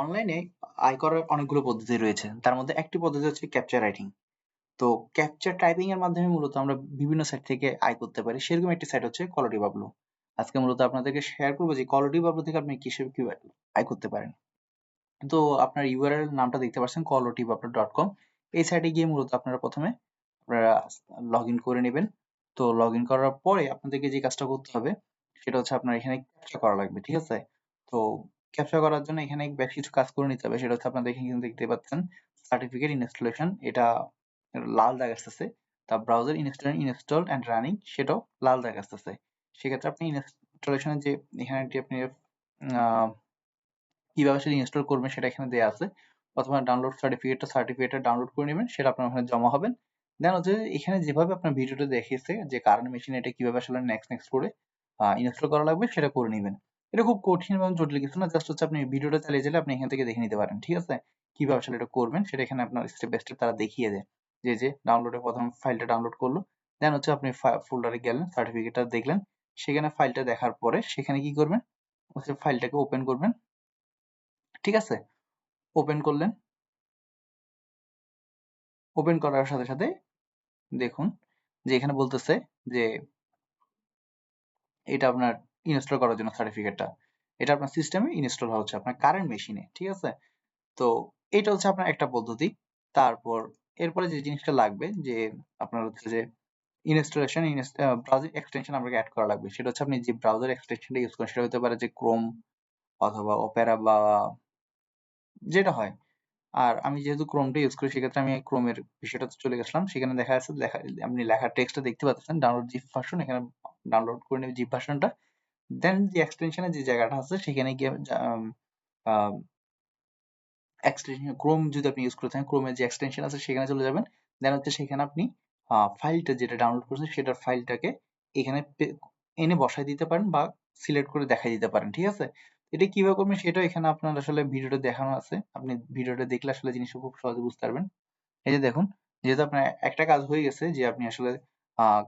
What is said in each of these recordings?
অনলাইনে আয় করার অনেকগুলো পদ্ধতি রয়েছে। তার মধ্যে একটি পদ্ধতি হচ্ছে ক্যাপচার রাইটিং। তো ক্যাপচার টাইপিং এর মাধ্যমে মূলত আমরা বিভিন্ন সাইট থেকে আয় করতে পারি। সেরকম একটি সাইট হচ্ছে কলোটি বাবলু। আজকে মূলত আপনাদেরকে শেয়ার করব যে কলোটি বাবলু থেকে আপনি কিসে কীভাবে আয় করতে পারেন। তো আপনার ইউআরএল নামটা দেখতে পাচ্ছেন কম এই সাইটে গিয়ে মূলত আপনারা প্রথমে আপনারা লগ ইন করে নেবেন। তো লগ ইন করার পরে আপনাদেরকে যে কাজটা করতে হবে, সেটা হচ্ছে আপনার এখানে ক্যাপচা করা লাগবে। ঠিক আছে? তো ক্যাপচা করার জন্য এখানে বেশ কিছু কাজ করে নিতে হবে। সেটা হচ্ছে আপনাদের এখানে দেখতে পাচ্ছেন সার্টিফিকেট ইনস্টলেশন এটা লাল দাগ আসতেছে। তা browser install installed and running সেটাও লাল দাগ আসতেছে। সেক্ষেত্রে আপনি ইনস্টলেশনের যে এখানে আপনি কীভাবে সেটা ইনস্টল করবেন সেটা এখানে দেওয়া আছে। প্রথমে ডাউনলোড সার্টিফিকেটটা সার্টিফিকেটটা ডাউনলোড করে নেবেন, সেটা আপনার ওখানে জমা হবেন। দেন হচ্ছে এখানে যেভাবে আপনার ভিডিওটা দেখিয়েছে, যে কারেন্ট মেশিনে এটা কীভাবে আসলে নেক্সট নেক্সট করে ইনস্টল করা লাগবে সেটা করে নেবেন। এটা খুব কঠিন এবং জটিল কিছু না জাস্ট হচ্ছে আপনি ভিডিওটা চালিয়ে গেলে আপনি এখান থেকে দেখে নিতে পারেন, ঠিক আছে? কীভাবে আসলে এটা করবেন সেটা এখানে আপনার স্টেপ বাই স্টেপ তারা দেখিয়ে দেয়। যে যে ডাউনলোডে প্রথম ফাইলটা ডাউনলোড করল দেন হচ্ছে আপনি ফোল্ডারে গেলেন সার্টিফিকেটটা দেখলেন, সেখানে ফাইলটা দেখার পরে সেখানে কি করবেন? হচ্ছে ফাইলটাকে ওপেন করবেন, ঠিক আছে? ওপেন করলেন ওপেন করার সাথে সাথে দেখুন যে এখানে বলতেছে যে, এটা আপনার ইনস্টল করার জন্য সার্টিফিকেটটা এটা আপনার সিস্টেমে ইনস্টল হচ্ছে আপনার কারেন্ট মেশিনে ঠিক আছে? তো এটা হচ্ছে আপনার একটা পদ্ধতি। তারপর এরপরে যে জিনিসটা লাগবে যে আপনার হচ্ছে যে ইনস্টলেশন ব্রাউজার এক্সটেনশন আপনাকে অ্যাড করা লাগবে। সেটা হচ্ছে আপনি যে ব্রাউজার এক্সটেনশনটা ইউজ করেন, সেটা হতে পারে যে ক্রোম অথবা অপেরা বা যেটা হয়। আর আমি যেহেতু ক্রোমটা ইউজ করি, সেক্ষেত্রে আমি ক্রোমের বিষয়টা চলে গেছিলাম। সেখানে দেখা যাচ্ছে লেখা আপনি লেখার টেক্সটটা দেখতে পাচ্ছেন ডাউনলোড জিপ ভার্সন এখানে ডাউনলোড করে নেবে জিপ ভার্সনটা দেন যে এক্সটেনশনের যে জায়গাটা আছে, সেখানে গিয়ে এক্সটেনশন ক্রোম যদি আপনি ইউজ করে থাকেন ক্রোমের যে এক্সটেনশন আছে, সেখানে চলে যাবেন। দেন হচ্ছে সেখানে আপনি ফাইলটা যেটা ডাউনলোড করছেন, সেটার ফাইলটাকে এখানে এনে বসাই দিতে পারেন বা সিলেক্ট করে দেখাই দিতে পারেন, ঠিক আছে? এটা কীভাবে করবেন সেটা এখানে আপনার আসলে ভিডিওটা দেখানো আছে। আপনি ভিডিওটা দেখলে আসলে জিনিসটা খুব সহজে বুঝতে পারবেন। এই যে দেখুন, যেহেতু আপনার একটা কাজ হয়ে গেছে যে আপনি আসলে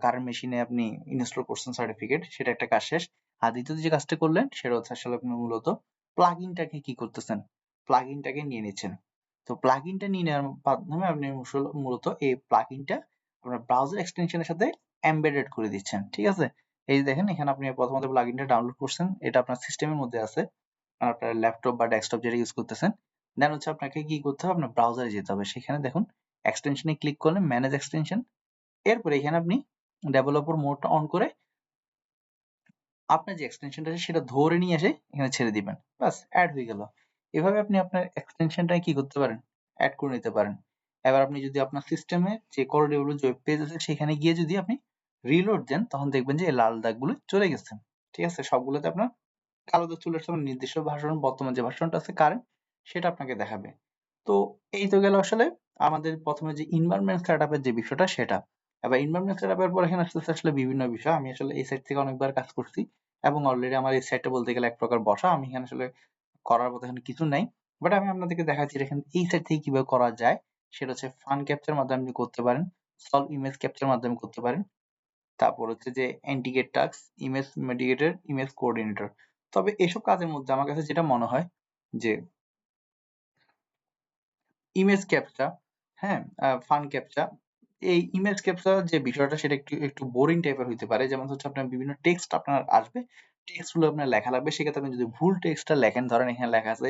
কারেন্ট মেশিনে আপনি ইনস্টল করছেন সার্টিফিকেট সেটা একটা কাজ শেষ। আর যে কাজটা করলেন, সেটা হচ্ছে আসলে আপনি মূলত প্লাগইনটাকে কি করতেছেন? প্লাগইনটাকে নিয়ে নিচ্ছেন। তো প্লাগইনটা নিয়ে নেওয়ার মাধ্যমে আপনি মূলত এই প্লাগইনটা আপনার ব্রাউজার এক্সটেনশনের সাথে এমবেডেড করে দিচ্ছেন, ঠিক আছে? এই যে দেখেন, এখানে আপনি প্রথমত প্লাগইনটা ডাউনলোড করছেন, এটা আপনার সিস্টেমের মধ্যে আছে, আপনার ল্যাপটপ বা ডেস্কটপ যেটা ইউজ করতেছেন। দেন হচ্ছে আপনাকে কি করতে হবে? আপনার ব্রাউজারে যেতে হবে। সেখানে দেখুন এক্সটেনশনে ক্লিক করলেন ম্যানেজ এক্সটেনশন এরপরে এখানে আপনি ডেভেলপার মোডটা অন করে আপনার যে এক্সটেনশনটা আছে সেটা ধরে নিয়ে এসে এখানে ছেড়ে দিবেন। বাস অ্যাড হয়ে গেল। এভাবে আপনি আপনার এক্সটেনশনটা কি করতে পারেন? অ্যাড করে নিতে পারেন। এবার আপনি যদি আপনার সিস্টেমে যে কল ডেভেলপ ওয়েব পেজ আছে সেখানে গিয়ে যদি আপনি রিলোড দেন, তখন দেখবেন যে লাল দাগগুলো চলে গেছে। ঠিক আছে? সবগুলোতে আপনার কালো দাগ চলে আসছে। নির্দিষ্ট ভাষণ, বর্তমান যে ভাষণটা আছে কারেন্ট সেটা আপনাকে দেখাবে। তো এই তো গেল আসলে আমাদের প্রথমে যে ইনভারনমেন্ট সেটআপের যে বিষয়টা, সেটা। এবার ইনভারনমেন্ট সেটআপের পর এখানে আসতে আসলে বিভিন্ন বিষয়। আমি আসলে এই সাইট থেকে অনেকবার কাজ করছি এবং অলরেডি আমার এই সাইটটা বলতে গেলে এক প্রকার বসা। আমি এখানে আসলে করার মতো এখানে কিছু নাই। বাট আমি আপনাদেরকে দেখাচ্ছি এখানে এই সাইট থেকে কীভাবে করা যায়। সেটা হচ্ছে ফান ক্যাপচার মাধ্যমে আপনি করতে পারেন সলভ ইমেজ ক্যাপচার মাধ্যমে করতে পারেন। তারপর হচ্ছে যে অ্যান্টিগেট টাস্ক ইমেজ মেডিকেটর ইমেজ কোঅর্ডিনেটর তবে এসব কাজের মধ্যে আমার কাছে যেটা মনে হয় যে ইমেজ ক্যাপচা হ্যাঁ ফান ক্যাপচা এই ইমেজ ক্যাপচার যে বিষয়টা সেটা একটু একটু বোরিং টাইপের হইতে পারে। যেমন হচ্ছে আপনার বিভিন্ন টেক্সট আপনার আসবে। টেক্সটগুলো আপনার লেখা লাগবে। সেক্ষেত্রে আপনি যদি ভুল টেক্সটটা লেখেন, ধরেন এখানে লেখা আছে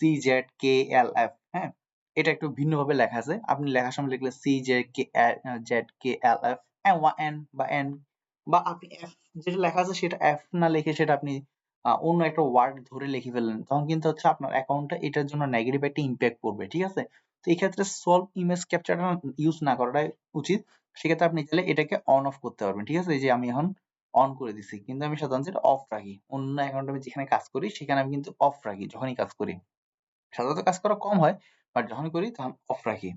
C Z K L F হ্যাঁ? এটা একটু ভিন্নভাবে লেখা আছে। আপনি লেখার সময় লিখলে C Z K Z K L F N বা এন বা আপনি এফ যেটা লেখা আছে সেটা এফ না লিখে সেটা আপনি অন্য একটা ওয়ার্ড ধরে লিখে ফেললেন। তখন কিন্তু হচ্ছে আপনার অ্যাকাউন্টটা এটার জন্য নেগেটিভ একটা ইম্প্যাক্ট পড়বে, ঠিক আছে? তো এই ক্ষেত্রে সলভ ইমেজ ক্যাপচারটা ইউজ না করাটাই উচিত। সেক্ষেত্রে আপনি চাইলে এটাকে অন অফ করতে পারবেন, ঠিক আছে? এই যে আমি এখন অন করে দিছি, কিন্তু আমি সাধারণত এটা অফ রাখি। অন্য অ্যাকাউন্টে আমি যেখানে কাজ করি, সেখানে আমি কিন্তু অফ রাখি, যখনই কাজ করি। সাধারণত কাজ করা কম হয় বাট যখন করি তখন অফ রাখি।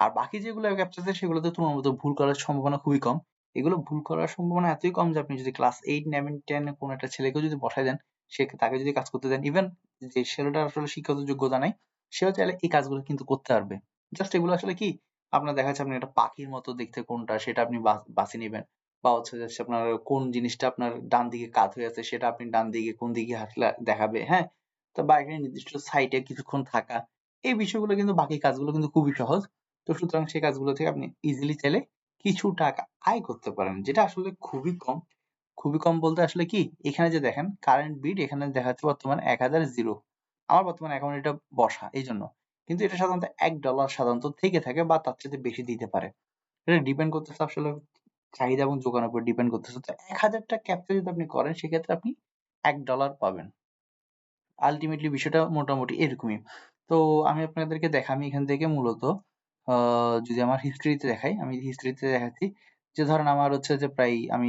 আর বাকি যেগুলো ক্যাপচার আছে সেগুলোতে তুলনামূলক ভুল করার সম্ভাবনা খুবই কম। এগুলো ভুল করার সম্ভাবনা এতই কম যে আপনি যদি ক্লাস এইট নাইন টেন কোনো একটা ছেলেকেও যদি বসাই দেন সে তাকে যদি কাজ করতে দেন ইভেন যে ছেলেটার আসলে শিক্ষাগত যোগ্যতা নাই, সেও চাইলে এই কাজগুলো কিন্তু করতে পারবে। জাস্ট এগুলো আসলে কি, আপনার দেখা যাচ্ছে আপনি একটা পাখির মতো দেখতে কোনটা, সেটা আপনি বাছে নেবেন। বা হচ্ছে যাচ্ছে আপনার কোন জিনিসটা আপনার ডান দিকে কাত হয়ে আছে, সেটা আপনি ডান দিকে কোন দিকে হাঁটলে দেখাবে হ্যাঁ? তো বা এখানে নির্দিষ্ট সাইটে কিছুক্ষণ থাকা, এই বিষয়গুলো কিন্তু বাকি কাজগুলো কিন্তু খুবই সহজ। তো সুতরাং সেই কাজগুলো থেকে আপনি ইজিলি চাইলে কিছু টাকা আয় করতে পারেন, যেটা আসলে খুবই কম। খুবই কম বলতে আসলে কি, এখানে যে দেখেন কারেন্ট বিট এখানে দেখা যাচ্ছে বর্তমানে এক হাজার জিরো। আমার বর্তমানে অ্যাকাউন্ট এটা বসা এই জন্য কিন্তু এটা সাধারণত এক ডলার সাধারণত থেকে থাকে বা তার চেয়ে বেশি দিতে পারে। এটা ডিপেন্ড করতেছে আসলে চাহিদা এবং যোগানের উপর ডিপেন্ড করতেছে। তো এক হাজারটা ক্যাপচার যদি আপনি করেন, সেক্ষেত্রে আপনি এক ডলার পাবেন। আলটিমেটলি বিষয়টা মোটামুটি এরকমই। তো আমি আপনাদেরকে দেখা আমি এখান থেকে মূলত যদি আমার হিস্ট্রিতে দেখাই, আমি হিস্ট্রিতে দেখাচ্ছি যে ধরেন আমার হচ্ছে যে প্রায় আমি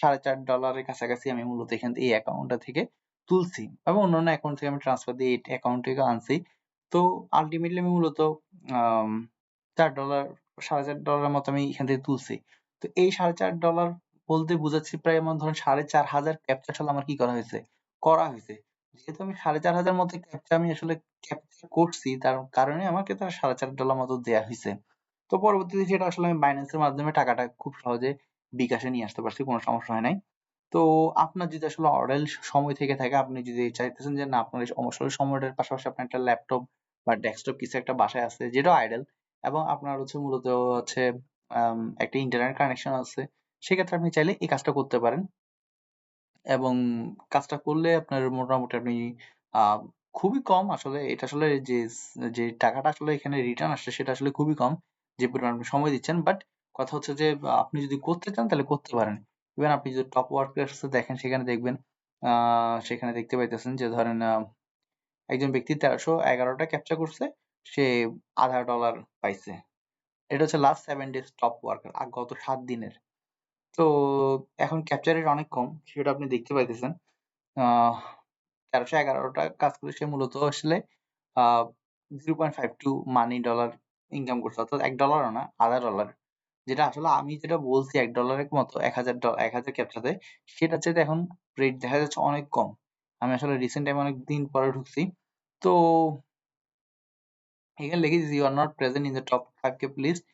সাড়ে চার ডলারের কাছাকাছি আমি মূলত এখান এই অ্যাকাউন্টটা থেকে তুলছি এবং অন্যান্য অ্যাকাউন্ট থেকে আমি ট্রান্সফার দিয়ে এই অ্যাকাউন্ট থেকে আনছি। তো আলটিমেটলি আমি মূলত চার ডলার সাড়ে চার ডলারের মতো আমি এখান থেকে তুলছি। তো এই সাড়ে চার ডলার বলতে বুঝাচ্ছি প্রায় আমার ধরেন সাড়ে চার হাজার ক্যাপচার সাল আমার কি করা হয়েছে? করা হয়েছে। যেহেতু আমি সাড়ে চার হাজার মতো ক্যাপচা আমি আসলে ক্যাপচার করছি, তার কারণে আমাকে তারা সাড়ে চার ডলার মতো দেয়া হয়েছে। তো পরবর্তীতে সেটা আসলে আমি বাইন্যান্সের মাধ্যমে টাকাটা খুব সহজে বিকাশে নিয়ে আসতে পারছি, কোনো সমস্যা হয় নাই। তো আপনার যদি আসলে অডেল সময় থেকে থাকে, আপনি যদি চাইতেছেন যে না, আপনার আসলে সময়টার পাশাপাশি আপনার একটা ল্যাপটপ বা ডেস্কটপ কিছু একটা বাসায় আছে, যেটা আইডেল এবং আপনার হচ্ছে মূলত হচ্ছে একটা ইন্টারনেট কানেকশন আছে, সেক্ষেত্রে আপনি চাইলে এই কাজটা করতে পারেন। এবং কাজটা করলে আপনার মোটামুটি আপনি খুবই কম আসলে, এটা আসলে যে যে টাকাটা আসলে এখানে রিটার্ন আসছে, সেটা আসলে খুবই কম। যে পরিমাণ আপনি সময় দিচ্ছেন বাট কথা হচ্ছে যে আপনি যদি করতে চান তাহলে করতে পারেন। ইভেন আপনি যদি টপ ওয়ার্কার্সে দেখেন, সেখানে দেখবেন সেখানে দেখতে পাইতেছেন যে, ধরেন একজন ব্যক্তি তেরোশো এগারোটা ক্যাপচার করছে, সে আধা ডলার পাইছে। এটা হচ্ছে last seven days top worker আর গত সাত দিনের। তো, এখন ক্যাপচার রেট অনেক কম, সেটা আপনি দেখতে পাইতেছেন। তেরোশো এগারোটা কাজ করে সে মূলত আসলে zero point five two money dollar income করছে, অর্থাৎ এক ডলারও না, আধা ডলার যেটা আসলে আমি যেটা বলছি এক ডলারের মতো, এক হাজার এক হাজার ক্যাপচাতে সেটা চাইতে এখন রেট দেখা যাচ্ছে অনেক কম। আমি আসলে রিসেন্ট টাইম অনেক দিন পরে ঢুকছি। তো এখানে লিখে দিয়েছি you are not present in the top five K list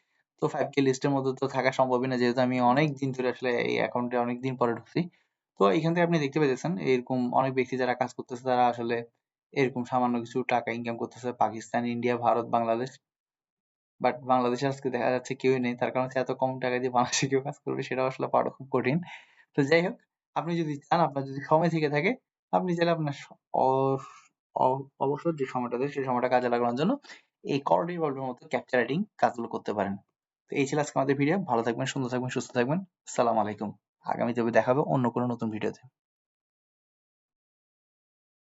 তো ফাইভ কে লিস্টের মধ্যে তো থাকা সম্ভবই না, যেহেতু আমি অনেক দিন ধরে আসলে এই অ্যাকাউন্টে অনেক দিন পরে ঢুকছি। তো এখান থেকে আপনি দেখতে পেতেছেন এরকম অনেক ব্যক্তি যারা কাজ করতেছে, তারা আসলে এরকম সামান্য কিছু টাকা ইনকাম করতেছে, পাকিস্তান, ইন্ডিয়া, ভারত, বাংলাদেশ। বাট বাংলাদেশে আজকে দেখা যাচ্ছে কেউই নেই। তার কারণ এত কম টাকা দিয়ে বাংলাদেশে কেউ কাজ করবে, সেটাও আসলে পাওয়াটা খুব কঠিন। তো যাই হোক, আপনি যদি চান, আপনার যদি সময় থেকে থাকে, আপনি চাইলে আপনার অবসর যে সময়টা দেয় সেই সময়টা কাজে লাগানোর জন্য এই কর্ডি বলবের মতো ক্যাপচার রাইটিং কাজগুলো করতে পারেন। তো এই ছিল আজকে আমাদের ভিডিও ভালো থাকবেন, সুন্দর থাকবেন, সুস্থ থাকবেন। সালাম আলাইকুম। আগামী তবে দেখাবো অন্য কোনো নতুন ভিডিওতে